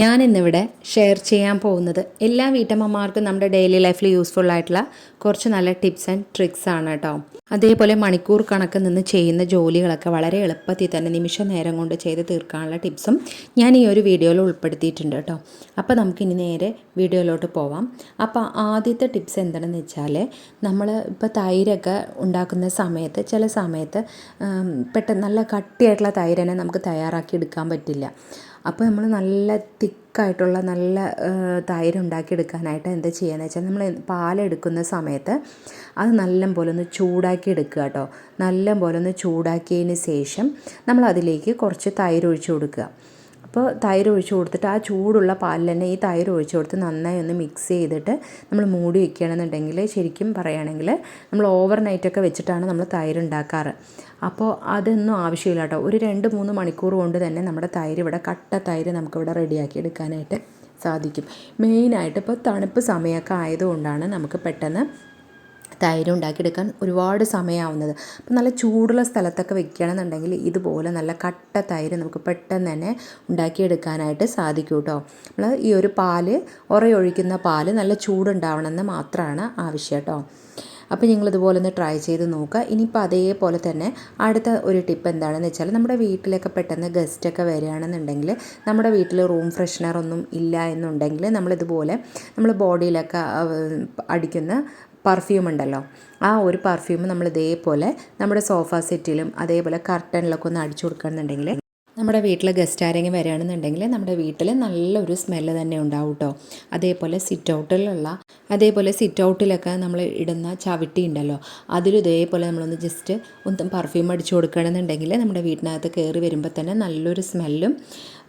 ഞാൻ ഇന്നിവിടെ ഷെയർ ചെയ്യാൻ പോകുന്നത് എല്ലാ വീട്ടമ്മമാർക്കും നമ്മുടെ ഡെയിലി ലൈഫിൽ യൂസ്ഫുൾ ആയിട്ടുള്ള കുറച്ച് നല്ല ടിപ്സ് ആൻഡ് ട്രിക്സ് ആണ് കേട്ടോ. അതേപോലെ മണിക്കൂർ കണക്ക് നിന്ന് ചെയ്യുന്ന ജോലികളൊക്കെ വളരെ എളുപ്പത്തിൽ തന്നെ നിമിഷ നേരം കൊണ്ട് ചെയ്ത് തീർക്കാനുള്ള ടിപ്സും ഞാൻ ഈ ഒരു വീഡിയോയിൽ ഉൾപ്പെടുത്തിയിട്ടുണ്ട് കേട്ടോ. അപ്പോൾ നമുക്ക് ഇനി നേരെ വീഡിയോയിലോട്ട് പോവാം. അപ്പോൾ ആദ്യത്തെ ടിപ്സ് എന്താണെന്ന് വെച്ചാൽ നമ്മൾ ഇപ്പോൾ തൈരൊക്കെ ഉണ്ടാക്കുന്ന സമയത്ത് ചില സമയത്ത് പെട്ടെന്ന് നല്ല കട്ടിയായിട്ടുള്ള തൈരനെ നമുക്ക് തയ്യാറാക്കി എടുക്കാൻ പറ്റില്ല. അപ്പോൾ നമ്മൾ നല്ല തിക്കായിട്ടുള്ള നല്ല തൈര് ഉണ്ടാക്കിയെടുക്കാനായിട്ട് എന്താ ചെയ്യുകയെന്ന് വെച്ചാൽ നമ്മൾ പാലെടുക്കുന്ന സമയത്ത് അത് നല്ലപോലെ ഒന്ന് ചൂടാക്കി എടുക്കുക കേട്ടോ. നല്ലപോലെ ഒന്ന് ചൂടാക്കിയതിന് ശേഷം നമ്മൾ അതിലേക്ക് കുറച്ച് തൈര് ഒഴിച്ച് കൊടുക്കുക. അപ്പോൾ തൈര് ഒഴിച്ച് കൊടുത്തിട്ട് ആ ചൂടുള്ള പാലിൽ തന്നെ ഈ തൈര് ഒഴിച്ച് കൊടുത്ത് നന്നായി ഒന്ന് മിക്സ് ചെയ്തിട്ട് നമ്മൾ മൂടി വയ്ക്കുകയാണെന്നുണ്ടെങ്കിൽ ശരിക്കും പറയുകയാണെങ്കിൽ നമ്മൾ ഓവർ നൈറ്റൊക്കെ വെച്ചിട്ടാണ് നമ്മൾ തൈര് ഉണ്ടാക്കാറ്. അപ്പോൾ അതൊന്നും ആവശ്യമില്ല കേട്ടോ. ഒരു രണ്ട് മൂന്ന് മണിക്കൂർ കൊണ്ട് തന്നെ നമ്മുടെ തൈര് ഇവിടെ കട്ട തൈര് നമുക്കിവിടെ റെഡിയാക്കി എടുക്കാനായിട്ട് സാധിക്കും. മെയിനായിട്ട് ഇപ്പോൾ തണുപ്പ് സമയമൊക്കെ ആയതുകൊണ്ടാണ് നമുക്ക് പെട്ടെന്ന് തൈര് ഉണ്ടാക്കിയെടുക്കാൻ ഒരുപാട് സമയമാവുന്നത് അപ്പം നല്ല ചൂടുള്ള സ്ഥലത്തൊക്കെ വെക്കുകയാണെന്നുണ്ടെങ്കിൽ ഇതുപോലെ നല്ല കട്ട തൈര് നമുക്ക് പെട്ടെന്ന് തന്നെ ഉണ്ടാക്കിയെടുക്കാനായിട്ട് സാധിക്കും കേട്ടോ. നമ്മൾ ഈ ഒരു പാൽ ഉറയൊഴിക്കുന്ന പാൽ നല്ല ചൂടുണ്ടാവണമെന്ന് മാത്രമാണ് ആവശ്യം കേട്ടോ. അപ്പോൾ നിങ്ങളിതുപോലെ ഒന്ന് ട്രൈ ചെയ്ത് നോക്കുക. ഇനിയിപ്പോൾ അതേപോലെ തന്നെ അടുത്ത ഒരു ടിപ്പ് എന്താണെന്ന് വെച്ചാൽ നമ്മുടെ വീട്ടിലൊക്കെ പെട്ടെന്ന് ഗസ്റ്റൊക്കെ വരികയാണെന്നുണ്ടെങ്കിൽ നമ്മുടെ വീട്ടിൽ റൂം ഫ്രഷ്നർ ഒന്നും ഇല്ല എന്നുണ്ടെങ്കിൽ നമ്മളിതുപോലെ നമ്മൾ ബോഡിയിലൊക്കെ അടിക്കുന്ന പെർഫ്യൂം ഉണ്ടല്ലോ. ആ ഒരു പെർഫ്യൂം നമ്മൾ ഇതേപോലെ നമ്മുടെ സോഫ സെറ്റിലും അതേപോലെ കർട്ടനിലൊക്കെ ഒന്ന് അടിച്ചു കൊടുക്കുകയാണെന്നുണ്ടെങ്കിൽ നമ്മുടെ വീട്ടിൽ ഗസ്റ്റ് ആരെങ്കിലും വരികയാണെന്നുണ്ടെങ്കിൽ നമ്മുടെ വീട്ടിൽ നല്ലൊരു സ്മെല്ല് തന്നെ ഉണ്ടാവും കേട്ടോ അതേപോലെ സിറ്റ് ഔട്ടിലുള്ള അതേപോലെ സിറ്റ് ഔട്ടിലൊക്കെ നമ്മൾ ഇടുന്ന ചവിട്ടി ഉണ്ടല്ലോ അതിലും ഇതേപോലെ നമ്മളൊന്ന് ജസ്റ്റ് ഒന്ന് പെർഫ്യൂം അടിച്ചു കൊടുക്കുകയാണെന്നുണ്ടെങ്കിൽ നമ്മുടെ വീട്ടിനകത്ത് കയറി വരുമ്പോൾ തന്നെ നല്ലൊരു സ്മെല്ലും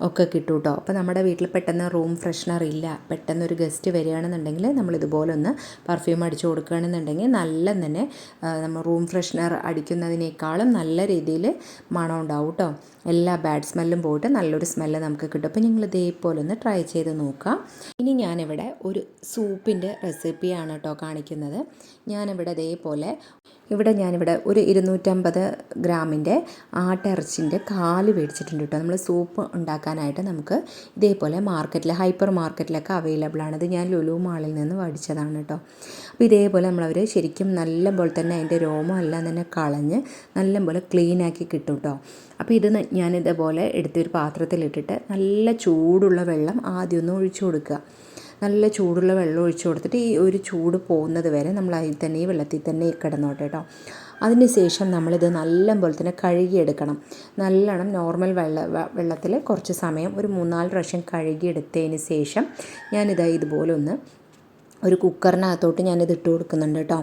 ഒക്കെ കിട്ടും കേട്ടോ അപ്പോൾ നമ്മുടെ വീട്ടിൽ പെട്ടെന്ന് റൂം ഫ്രഷ്നർ ഇല്ല പെട്ടെന്ന് ഒരു ഗസ്റ്റ് വരികയാണെന്നുണ്ടെങ്കിൽ നമ്മൾ ഇതുപോലെ ഒന്ന് പെർഫ്യൂം അടിച്ചു കൊടുക്കുകയാണെന്നുണ്ടെങ്കിൽ നല്ല തന്നെ നമ്മൾ റൂം ഫ്രഷ്നർ അടിക്കുന്നതിനേക്കാളും നല്ല രീതിയിൽ മണം ഉണ്ടാവും കേട്ടോ എല്ലാ ബാഡ് സ്മെല്ലും പോയിട്ട് നല്ലൊരു സ്മെല്ല് നമുക്ക് കിട്ടും. അപ്പോൾ നിങ്ങൾ ഇതേപോലെ ഒന്ന് ട്രൈ ചെയ്ത് നോക്കാം ഇനി ഞാനിവിടെ ഒരു സൂപ്പിന്റെ റെസിപ്പിയാണ് കേട്ടോ കാണിക്കുന്നത്. ഞാനിവിടെ ഇതേപോലെ ഇവിടെ ഞാനിവിടെ ഒരു ഇരുന്നൂറ്റമ്പത് ഗ്രാമിന്റെ ആട്ടിറച്ചിന്റെ കാൽ മേടിച്ചിട്ടുണ്ട് കേട്ടോ. നമ്മൾ സൂപ്പ് ഉണ്ടാക്കാനായിട്ട് നമുക്ക് ഇതേപോലെ മാർക്കറ്റിൽ ഹൈപ്പർ മാർക്കറ്റിലൊക്കെ അവൈലബിൾ ആണ്. ഇത് ഞാൻ ലുലു മാളിൽ നിന്ന് മേടിച്ചതാണ് കേട്ടോ. അപ്പോൾ ഇതേപോലെ നമ്മളവർ ശരിക്കും നല്ല പോലെ തന്നെ അതിന്റെ രോമം എല്ലാം തന്നെ കളഞ്ഞ് നല്ല പോലെ ക്ലീനാക്കി കിട്ടും കേട്ടോ. അപ്പോൾ ഇത് ഞാൻ ഇതേപോലെ എടുത്തൊരു പാത്രത്തിലിട്ടിട്ട് നല്ല ചൂടുള്ള വെള്ളം ആദ്യം ഒന്ന് ഒഴിച്ചു കൊടുക്കുക. നല്ല ചൂടുള്ള വെള്ളം ഒഴിച്ച് കൊടുത്തിട്ട് ഈ ഒരു ചൂട് പോകുന്നത് വരെ നമ്മൾ അതിൽ തന്നെ ഈ വെള്ളത്തിൽ തന്നെ കിടന്നോട്ടെ കേട്ടോ. അതിന് ശേഷം നമ്മളിത് നല്ല പോലെ തന്നെ കഴുകിയെടുക്കണം. നല്ലോണം നോർമൽ വെള്ള വെള്ളത്തിൽ കുറച്ച് സമയം ഒരു മൂന്നാൽ പ്രാവശ്യം കഴുകിയെടുത്തതിന് ശേഷം ഞാനിതാ ഇതുപോലെ ഒന്ന് ഒരു കുക്കറിനകത്തോട്ട് ഞാനിത് ഇട്ട് കൊടുക്കുന്നുണ്ട് കേട്ടോ.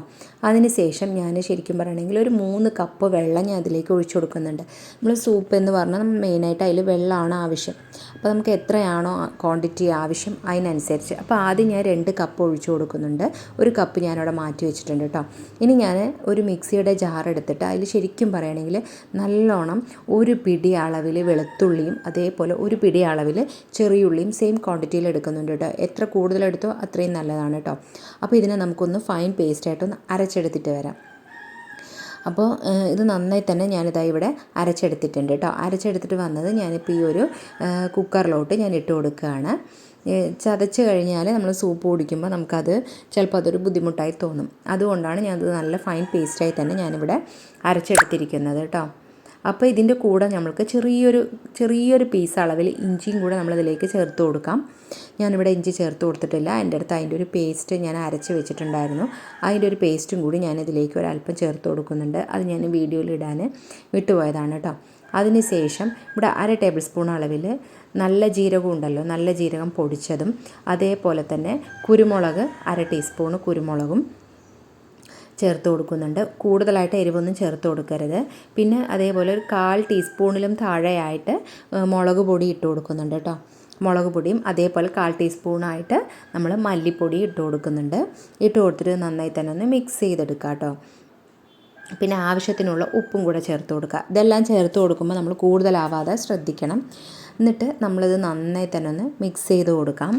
അതിന് ശേഷം ഞാൻ ശരിക്കും പറയുകയാണെങ്കിൽ ഒരു മൂന്ന് കപ്പ് വെള്ളം ഞാൻ അതിലേക്ക് ഒഴിച്ചു കൊടുക്കുന്നുണ്ട്. നമ്മൾ സൂപ്പ് എന്ന് പറഞ്ഞാൽ നമ്മൾ മെയിനായിട്ട് അതിൽ വെള്ളമാണ് ആവശ്യം. അപ്പോൾ നമുക്ക് എത്രയാണോ ക്വാണ്ടിറ്റി ആവശ്യം അതിനനുസരിച്ച്. അപ്പോൾ ആദ്യം ഞാൻ രണ്ട് കപ്പ് ഒഴിച്ചു കൊടുക്കുന്നുണ്ട്. ഒരു കപ്പ് ഞാനവിടെ മാറ്റി വെച്ചിട്ടുണ്ട് കേട്ടോ. ഇനി ഞാൻ ഒരു മിക്സിയുടെ ജാർ എടുത്തിട്ട് അതിൽ ശരിക്കും പറയുകയാണെങ്കിൽ നല്ലോണം ഒരു പിടി അളവിൽ വെളുത്തുള്ളിയും അതേപോലെ ഒരു പിടി അളവിൽ ചെറിയുള്ളിയും സെയിം ക്വാണ്ടിറ്റിയിൽ എടുക്കുന്നുണ്ട് കേട്ടോ. എത്ര കൂടുതലെടുത്തോ അത്രയും നല്ലതാണ് കേട്ടോ. അപ്പോൾ ഇതിനെ നമുക്കൊന്ന് ഫൈൻ പേസ്റ്റായിട്ടൊന്ന് അരച്ചെടുത്തിട്ട് വരാം. അപ്പോൾ ഇത് നന്നായി തന്നെ ഞാനിതാ ഇവിടെ അരച്ചെടുത്തിട്ടുണ്ട് കേട്ടോ. അരച്ചെടുത്തിട്ട് വന്നത് ഞാനിപ്പോൾ ഈ ഒരു കുക്കറിലോട്ട് ഞാൻ ഇട്ട് കൊടുക്കുകയാണ്. ചതച്ച് കഴിഞ്ഞാൽ നമ്മൾ സൂപ്പ് കുടിക്കുമ്പോൾ നമുക്കത് ചിലപ്പോൾ അതൊരു ബുദ്ധിമുട്ടായി തോന്നും. അതുകൊണ്ടാണ് ഞാനത് നല്ല ഫൈൻ പേസ്റ്റായി തന്നെ ഞാനിവിടെ അരച്ചെടുത്തിരിക്കുന്നത് കേട്ടോ. അപ്പോൾ ഇതിന്റെ കൂടെ നമ്മൾക്ക് ചെറിയൊരു ചെറിയൊരു പീസ് അളവിൽ ഇഞ്ചിയും കൂടെ നമ്മളിതിലേക്ക് ചേർത്ത് കൊടുക്കാം. ഞാനിവിടെ ഇഞ്ചി ചേർത്ത് കൊടുത്തിട്ടില്ല. എന്റെ അടുത്ത് അതിന്റെ ഒരു പേസ്റ്റ് ഞാൻ അരച്ച് വെച്ചിട്ടുണ്ടായിരുന്നു. അതിന്റെ ഒരു പേസ്റ്റും കൂടി ഞാൻ ഇതിലേക്ക് ഒരല്പം ചേർത്ത് കൊടുക്കുന്നുണ്ട്. അത് ഞാൻ വീഡിയോയിൽ ഇടാൻ വിട്ടുപോയതാണ് കേട്ടോ. അതിന് ശേഷം ഇവിടെ അര ടേബിൾ സ്പൂൺ അളവിൽ നല്ല ജീരകം ഉണ്ടല്ലോ നല്ല ജീരകം പൊടിച്ചതും അതേപോലെ തന്നെ കുരുമുളക് അര ടീസ്പൂണ് കുരുമുളകും ചേർത്ത് കൊടുക്കുന്നുണ്ട്. കൂടുതലായിട്ട് എരിവൊന്നും ചേർത്ത് കൊടുക്കരുത്. പിന്നെ അതേപോലെ ഒരു കാൽ ടീസ്പൂണിലും താഴെയായിട്ട് മുളക് പൊടി ഇട്ട് കൊടുക്കുന്നുണ്ട് കേട്ടോ. മുളക് പൊടിയും അതേപോലെ കാൽ ടീസ്പൂണായിട്ട് നമ്മൾ മല്ലിപ്പൊടി ഇട്ട് കൊടുക്കുന്നുണ്ട്. ഇട്ട് കൊടുത്തിട്ട് നന്നായി തന്നെ ഒന്ന് മിക്സ് ചെയ്തെടുക്കുക കേട്ടോ. പിന്നെ ആവശ്യത്തിനുള്ള ഉപ്പും കൂടെ ചേർത്ത് കൊടുക്കുക ഇതെല്ലാം ചേർത്ത് കൊടുക്കുമ്പോൾ നമ്മൾ കൂടുതലാവാതെ ശ്രദ്ധിക്കണം. എന്നിട്ട് നമ്മളിത് നന്നായി തന്നെ ഒന്ന് മിക്സ് ചെയ്ത് കൊടുക്കാം.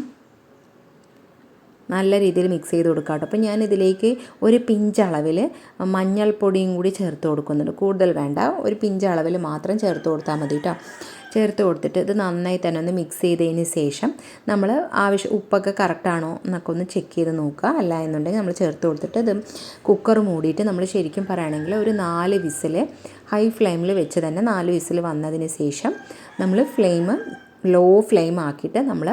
നല്ല രീതിയിൽ മിക്സ് ചെയ്ത് കൊടുക്കാം കേട്ടോ അപ്പോൾ ഞാൻ ഇതിലേക്ക് ഒരു പിഞ്ച് അളവിൽ മഞ്ഞൾപ്പൊടിയും കൂടി ചേർത്ത് കൊടുക്കുന്നുണ്ട്. കൂടുതൽ വേണ്ട ഒരു പിഞ്ച് അളവിൽ മാത്രം ചേർത്ത് കൊടുത്താൽ മതി കേട്ടോ ചേർത്ത് കൊടുത്തിട്ട് ഇത് നന്നായി തന്നെ ഒന്ന് മിക്സ് ചെയ്തതിന് ശേഷം നമ്മൾ ആവശ്യം ഉപ്പൊക്കെ കറക്റ്റാണോ എന്നൊക്കെ ഒന്ന് ചെക്ക് ചെയ്ത് നോക്കുക. അല്ല എന്നുണ്ടെങ്കിൽ നമ്മൾ ചേർത്ത് കൊടുത്തിട്ട് ഇത് കുക്കർ മൂടിയിട്ട് നമ്മൾ ശരിക്കും പറയുകയാണെങ്കിൽ ഒരു നാല് വിസിൽ ഹൈ ഫ്ലെയിമിൽ വെച്ച് തന്നെ നാല് വിസിൽ വന്നതിന് ശേഷം നമ്മൾ ഫ്ലെയിം ലോ ഫ്ലെയിം ആക്കിയിട്ട് നമ്മൾ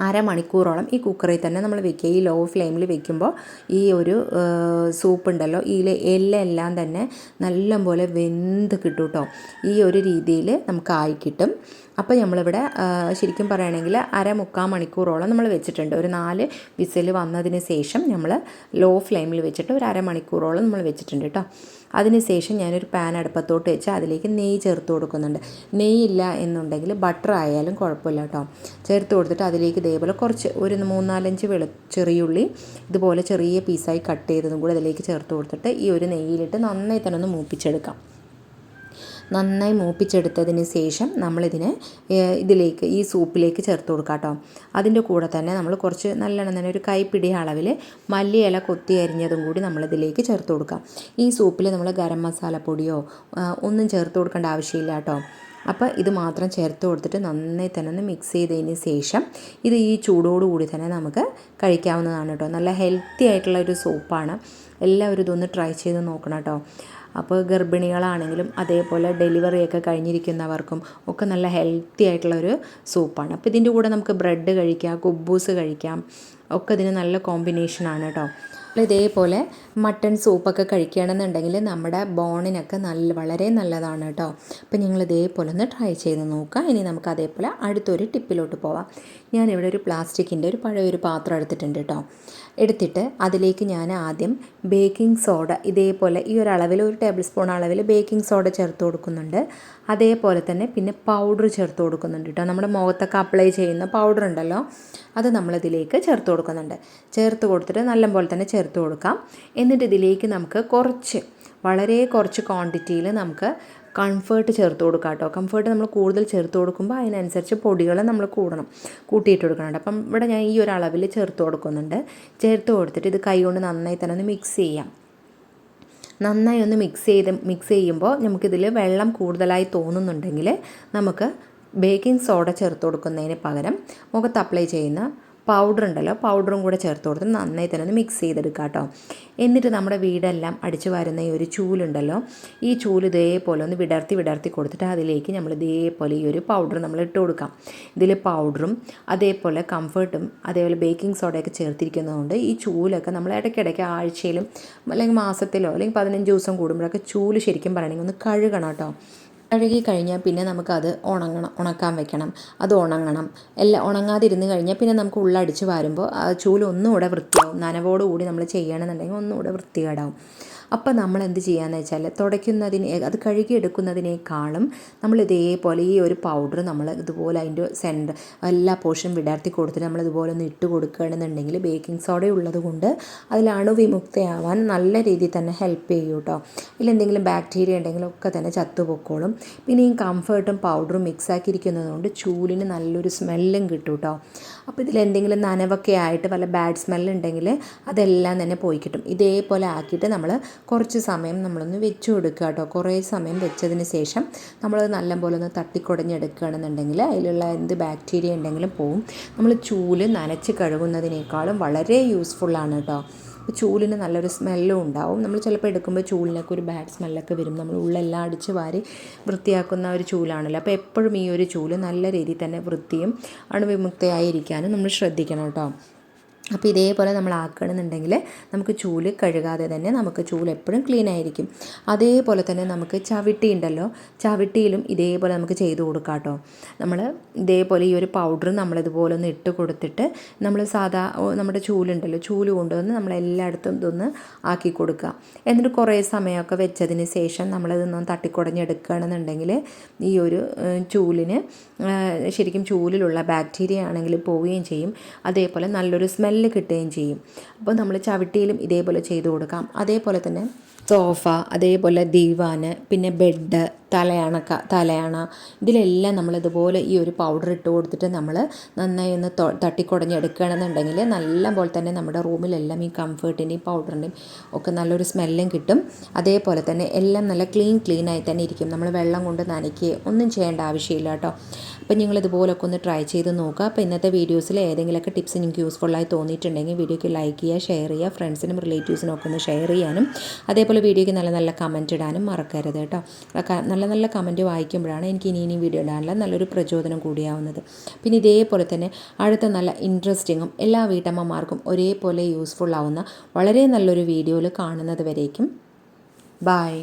അരമണിക്കൂറോളം ഈ കുക്കറിൽ തന്നെ നമ്മൾ വെക്കുക. ഈ ലോ ഫ്ലെയിമിൽ വെക്കുമ്പോൾ ഈ ഒരു സൂപ്പ് ഉണ്ടല്ലോ ഈ എല്ലാം തന്നെ നല്ലപോലെ വെന്ത് കിട്ടും കേട്ടോ ഈ ഒരു രീതിയിൽ നമുക്ക് ആയി കിട്ടും. അപ്പോൾ നമ്മളിവിടെ ശരിക്കും പറയുകയാണെങ്കിൽ അര മുക്കാൽ മണിക്കൂറോളം നമ്മൾ വെച്ചിട്ടുണ്ട്. ഒരു നാല് വിസിൽ വന്നതിന് ശേഷം നമ്മൾ ലോ ഫ്ലെയിമിൽ വെച്ചിട്ട് ഒരു അരമണിക്കൂറോളം നമ്മൾ വെച്ചിട്ടുണ്ട് കേട്ടോ. അതിനുശേഷം ഞാനൊരു പാൻ അടുപ്പത്തോട്ട് വെച്ച് അതിലേക്ക് നെയ്യ് ചേർത്ത് കൊടുക്കുന്നുണ്ട്. നെയ്യില്ല എന്നുണ്ടെങ്കിൽ ബട്ടർ ആയാലും കുഴപ്പമില്ല കേട്ടോ. ചേർത്ത് കൊടുത്തിട്ട് അതിലേക്ക് ഇതേപോലെ കുറച്ച് ഒരു മൂന്നാലഞ്ച് വെളു ചെറിയുള്ളി ഇതുപോലെ ചെറിയ പീസായി കട്ട് ചെയ്തതും കൂടി അതിലേക്ക് ചേർത്ത് കൊടുത്തിട്ട് ഈ ഒരു നെയ്യിലിട്ട് നന്നായി തന്നെ ഒന്ന് മൂപ്പിച്ചെടുക്കാം. നന്നായി മൂപ്പിച്ചെടുത്തതിന് ശേഷം നമ്മളിതിനെ ഇതിലേക്ക് ഈ സൂപ്പിലേക്ക് ചേർത്ത് കൊടുക്കാം കേട്ടോ. അതിന്റെ കൂടെ തന്നെ നമ്മൾ കുറച്ച് നല്ലെണ്ണം തന്നെ ഒരു കൈപ്പിടി അളവിൽ മല്ലിയില കൊത്തി അരിഞ്ഞതും കൂടി നമ്മളിതിലേക്ക് ചേർത്ത് കൊടുക്കാം. ഈ സൂപ്പിൽ നമ്മൾ ഗരം മസാലപ്പൊടിയോ ഒന്നും ചേർത്ത് കൊടുക്കേണ്ട ആവശ്യമില്ല കേട്ടോ. അപ്പോൾ ഇത് മാത്രം ചേർത്ത് കൊടുത്തിട്ട് നന്നായി തന്നെ ഒന്ന് മിക്സ് ചെയ്തതിന് ശേഷം ഇത് ഈ ചൂടോടുകൂടി തന്നെ നമുക്ക് കഴിക്കാവുന്നതാണ് കേട്ടോ. നല്ല ഹെൽത്തി ആയിട്ടുള്ള ഒരു സൂപ്പാണ്. എല്ലാവരും ഇതൊന്ന് ട്രൈ ചെയ്ത് നോക്കണം കേട്ടോ. അപ്പോൾ ഗർഭിണികളാണെങ്കിലും അതേപോലെ ഡെലിവറിയൊക്കെ കഴിഞ്ഞിരിക്കുന്നവർക്കും ഒക്കെ നല്ല ഹെൽത്തി ആയിട്ടുള്ള ഒരു സൂപ്പാണ്. അപ്പോൾ ഇതിന്റെ കൂടെ നമുക്ക് ബ്രെഡ് കഴിക്കാം കുബൂസ് കഴിക്കാം ഒക്കെ ഇതിന് നല്ല കോമ്പിനേഷനാണ് കേട്ടോ. ഇതേപോലെ മട്ടൺ സൂപ്പൊക്കെ കഴിക്കുകയാണെന്നുണ്ടെങ്കിൽ നമ്മുടെ ബോണിനൊക്കെ നല്ല വളരെ നല്ലതാണ് കേട്ടോ. അപ്പോൾ നിങ്ങൾ ഇതേപോലെ ഒന്ന് ട്രൈ ചെയ്ത് നോക്കുക. ഇനി നമുക്ക് അതേപോലെ അടുത്തൊരു ടിപ്പിലോട്ട് പോവാം. ഞാനിവിടെ ഒരു പ്ലാസ്റ്റിക്കിന്റെ ഒരു പഴയൊരു പാത്രം എടുത്തിട്ടുണ്ട് കേട്ടോ. എടുത്തിട്ട് അതിലേക്ക് ഞാൻ ആദ്യം ബേക്കിംഗ് സോഡ ഇതേപോലെ ഈ ഒരു അളവിൽ ഒരു ടേബിൾ സ്പൂൺ അളവിൽ ബേക്കിംഗ് സോഡ ചേർത്ത് കൊടുക്കുന്നുണ്ട്. അതേപോലെ തന്നെ പിന്നെ പൗഡർ ചേർത്ത് കൊടുക്കുന്നുണ്ട് കേട്ടോ. നമ്മുടെ മുഖത്തൊക്കെ അപ്ലൈ ചെയ്യുന്ന പൗഡർ ഉണ്ടല്ലോ അത് നമ്മളിതിലേക്ക് ചേർത്ത് കൊടുക്കുന്നുണ്ട്. ചേർത്ത് കൊടുത്തിട്ട് നല്ലപോലെ തന്നെ ചേർത്ത് കൊടുക്കാം. എന്നിട്ട് ഇതിലേക്ക് നമുക്ക് കുറച്ച് വളരെ കുറച്ച് ക്വാണ്ടിറ്റിയിൽ നമുക്ക് കംഫേർട്ട് ചേർത്ത് കൊടുക്കാം കേട്ടോ. കംഫേർട്ട് നമ്മൾ കൂടുതൽ ചേർത്ത് കൊടുക്കുമ്പോൾ അതിനനുസരിച്ച് പൊടികൾ നമ്മൾ കൂടണം കൂട്ടിയിട്ട് കൊടുക്കണം അപ്പം ഇവിടെ ഞാൻ ഈ ഒരു അളവിൽ ചേർത്ത് കൊടുക്കുന്നുണ്ട്. ചേർത്ത് കൊടുത്തിട്ട് ഇത് കൈ കൊണ്ട് നന്നായി തന്നെ ഒന്ന് മിക്സ് ചെയ്യാം. നന്നായി ഒന്ന് മിക്സ് ചെയ്ത് മിക്സ് ചെയ്യുമ്പോൾ നമുക്കിതിൽ വെള്ളം കൂടുതലായി തോന്നുന്നുണ്ടെങ്കിൽ നമുക്ക് ബേക്കിംഗ് സോഡ ചേർത്ത് കൊടുക്കുന്നതിന് പകരം മുഖത്ത് അപ്ലൈ ചെയ്യുന്ന പൗഡർ ഉണ്ടല്ലോ പൗഡറും കൂടെ ചേർത്ത് കൊടുത്ത് നന്നായി തന്നെ ഒന്ന് മിക്സ് ചെയ്തെടുക്കുക കേട്ടോ. എന്നിട്ട് നമ്മുടെ വീടെല്ലാം അടിച്ചു വരുന്ന ഈ ഒരു ചൂലുണ്ടല്ലോ ഈ ചൂൽ ഇതേപോലെ ഒന്ന് വിടർത്തി വിടർത്തി കൊടുത്തിട്ട് അതിലേക്ക് നമ്മൾ ഇതേപോലെ ഈ ഒരു പൗഡർ നമ്മൾ ഇട്ട് കൊടുക്കാം. ഇതിൽ പൗഡറും അതേപോലെ കംഫർട്ടും അതേപോലെ ബേക്കിംഗ് സോഡയൊക്കെ ചേർത്തിരിക്കുന്നതുകൊണ്ട് ഈ ചൂലൊക്കെ നമ്മൾ ഇടയ്ക്കിടയ്ക്ക് ആഴ്ചയിലും അല്ലെങ്കിൽ മാസത്തിലോ അല്ലെങ്കിൽ പതിനഞ്ച് ദിവസം കൂടുമ്പോഴൊക്കെ ചൂൽ ശരിക്കും പറയണമെങ്കിൽ ഒന്ന് കഴുകണം കേട്ടോ. കഴുകി കഴിഞ്ഞാൽ പിന്നെ നമുക്കത് ഉണങ്ങണം ഉണക്കാൻ വെക്കണം. അത് ഉണങ്ങണം. എല്ലാം ഉണങ്ങാതിരുന്ന് കഴിഞ്ഞാൽ പിന്നെ നമുക്ക് ഉള്ളടിച്ച് വാരുമ്പോൾ ആ ചൂൽ ഒന്നുകൂടെ വൃത്തിയാവും. നനവോടുകൂടി നമ്മൾ ചെയ്യണമെന്നുണ്ടെങ്കിൽ ഒന്നുകൂടെ വൃത്തികേടാവും. അപ്പോൾ നമ്മൾ എന്ത് ചെയ്യാന്ന് വെച്ചാൽ തുടയ്ക്കുന്നതിന് അത് കഴുകിയെടുക്കുന്നതിനേക്കാളും നമ്മൾ ഇതേപോലെ ഈ ഒരു പൗഡർ നമ്മൾ ഇതുപോലെ അതിന്റെ സെന്റർ എല്ലാ പോർഷനും വിടർത്തി കൊടുത്തിട്ട് നമ്മൾ ഇതുപോലെ ഒന്ന് ഇട്ട് കൊടുക്കുകയാണെന്നുണ്ടെങ്കിൽ ബേക്കിംഗ് സോഡ ഉള്ളത് കൊണ്ട് അതിലാണ് വിമുക്തയാവാൻ നല്ല രീതിയിൽ തന്നെ ഹെൽപ്പ് ചെയ്യും കേട്ടോ എന്തെങ്കിലും ബാക്ടീരിയ ഉണ്ടെങ്കിലും ഒക്കെ തന്നെ ചത്തുപൊക്കോളും പിന്നെ ഈ കംഫേർട്ടും പൗഡറും മിക്സ് ആക്കിയിരിക്കുന്നത് കൊണ്ട് ചൂലിന് നല്ലൊരു സ്മെല്ലും കിട്ടും കേട്ടോ അപ്പോൾ ഇതിൽ എന്തെങ്കിലും നനവൊക്കെ ആയിട്ട് വല്ല ബാഡ് സ്മെല്ലുണ്ടെങ്കിൽ അതെല്ലാം തന്നെ പോയി കിട്ടും. ഇതേപോലെ ആക്കിയിട്ട് നമ്മൾ കുറച്ച് സമയം നമ്മളൊന്ന് വെച്ച് കൊടുക്കുക കേട്ടോ. കുറേ സമയം വെച്ചതിന് ശേഷം നമ്മളത് നല്ലപോലെ ഒന്ന് തട്ടിക്കുടഞ്ഞെടുക്കുകയാണെന്നുണ്ടെങ്കിൽ അതിലുള്ള എന്ത് ബാക്ടീരിയ ഉണ്ടെങ്കിലും പോവും. നമ്മൾ ചൂൽ നനച്ച് കഴുകുന്നതിനേക്കാളും വളരെ യൂസ്ഫുള്ളാണ് കേട്ടോ. അപ്പോൾ ചൂലിന് നല്ലൊരു സ്മെല്ലും ഉണ്ടാവും. നമ്മൾ ചിലപ്പോൾ എടുക്കുമ്പോൾ ചൂലിനൊക്കെ ഒരു ബാഡ് സ്മെല്ലൊക്കെ വരും. നമ്മൾ ഉള്ളെല്ലാം അടിച്ച് വാരി വൃത്തിയാക്കുന്ന ഒരു ചൂലാണല്ലോ. അപ്പോൾ എപ്പോഴും ഈ ഒരു ചൂൽ നല്ല രീതിയിൽ തന്നെ വൃത്തിയും അണുവിമുക്തയായിരിക്കാനും നമ്മൾ ശ്രദ്ധിക്കണം കേട്ടോ. അപ്പോൾ ഇതേപോലെ നമ്മൾ ആക്കണമെന്നുണ്ടെങ്കിൽ നമുക്ക് ചൂൽ കഴുകാതെ തന്നെ നമുക്ക് ചൂൽ എപ്പോഴും ക്ലീൻ ആയിരിക്കും. അതേപോലെ തന്നെ നമുക്ക് ചവിട്ടി ഉണ്ടല്ലോ ചവിട്ടിയിലും ഇതേപോലെ നമുക്ക് ചെയ്ത് കൊടുക്കാം കേട്ടോ. നമ്മൾ ഇതേപോലെ ഈ ഒരു പൗഡർ നമ്മളിതുപോലെ ഒന്ന് ഇട്ട് കൊടുത്തിട്ട് നമ്മൾ സാധാ നമ്മുടെ ചൂലുണ്ടല്ലോ ചൂൽ കൊണ്ടുവന്ന് നമ്മൾ എല്ലായിടത്തും ഇതൊന്ന് ആക്കി കൊടുക്കുക. എന്നിട്ട് കുറേ സമയമൊക്കെ വെച്ചതിന് ശേഷം നമ്മളിതൊന്ന് തട്ടിക്കുടഞ്ഞെടുക്കുകയാണെന്നുണ്ടെങ്കിൽ ഈ ഒരു ചൂലിന് ശരിക്കും ചൂലിലുള്ള ബാക്ടീരിയ ആണെങ്കിൽ പോവുകയും ചെയ്യും. അതേപോലെ നല്ലൊരു സ്മെൽ കിട്ടുകയും ചെയ്യും. അപ്പോൾ നമ്മൾ ചവിട്ടിയിലും ഇതേപോലെ ചെയ്ത് കൊടുക്കാം. അതേപോലെ തന്നെ സോഫ അതേപോലെ ദീവാന് പിന്നെ ബെഡ് തലയണക്ക തലയണ. ഇതിലെല്ലാം നമ്മൾ ഇതുപോലെ ഈ ഒരു പൗഡർ ഇട്ട് കൊടുത്തിട്ട് നമ്മൾ നന്നായി ഒന്ന് തട്ടിക്കുടഞ്ഞെടുക്കുകയാണെന്നുണ്ടെങ്കിൽ നല്ല പോലെ തന്നെ നമ്മുടെ റൂമിലെല്ലാം ഈ കംഫേർട്ടിന്റെയും പൗഡറിന്റെയും ഒക്കെ നല്ലൊരു സ്മെല്ലും കിട്ടും. അതേപോലെ തന്നെ എല്ലാം നല്ല ക്ലീൻ ക്ലീൻ ആയി തന്നെ ഇരിക്കും. നമ്മൾ വെള്ളം കൊണ്ട് നനയ്ക്കുകയോ ഒന്നും ചെയ്യേണ്ട ആവശ്യമില്ല കേട്ടോ. അപ്പോൾ നിങ്ങൾ ഇതുപോലൊക്കെ ഒന്ന് ട്രൈ ചെയ്ത് നോക്കുക. അപ്പോൾ ഇന്നത്തെ വീഡിയോസിൽ ഏതെങ്കിലുമൊക്കെ ടിപ്സ് നിങ്ങൾക്ക് യൂസ്ഫുള്ളായി തോന്നിയിട്ടുണ്ടെങ്കിൽ വീഡിയോയ്ക്ക് ലൈക്ക് ചെയ്യുക ഷെയർ ചെയ്യുക ഫ്രണ്ട്സിനും റിലേറ്റീവ്സിനും ഒക്കെ ഒന്ന് ഷെയർ ചെയ്യാനും. അതേപോലെ വീഡിയോയ്ക്ക് നല്ല നല്ല കമന്റ് ഇടാനും മറക്കരുത് കേട്ടോ. നല്ല നല്ല കമന്റ് വായിക്കുമ്പോഴാണ് എനിക്ക് ഇനി ഇനി വീഡിയോ ഇടാനുള്ള നല്ലൊരു പ്രചോദനം കൂടിയാവുന്നത്. പിന്നെ ഇതേപോലെ തന്നെ അടുത്ത നല്ല ഇൻട്രസ്റ്റിങ്ങും എല്ലാ വീട്ടമ്മമാർക്കും ഒരേപോലെ യൂസ്ഫുൾ ആവുന്ന വളരെ നല്ലൊരു വീഡിയോയിൽ കാണുന്നത് വരേക്കും. ബായ്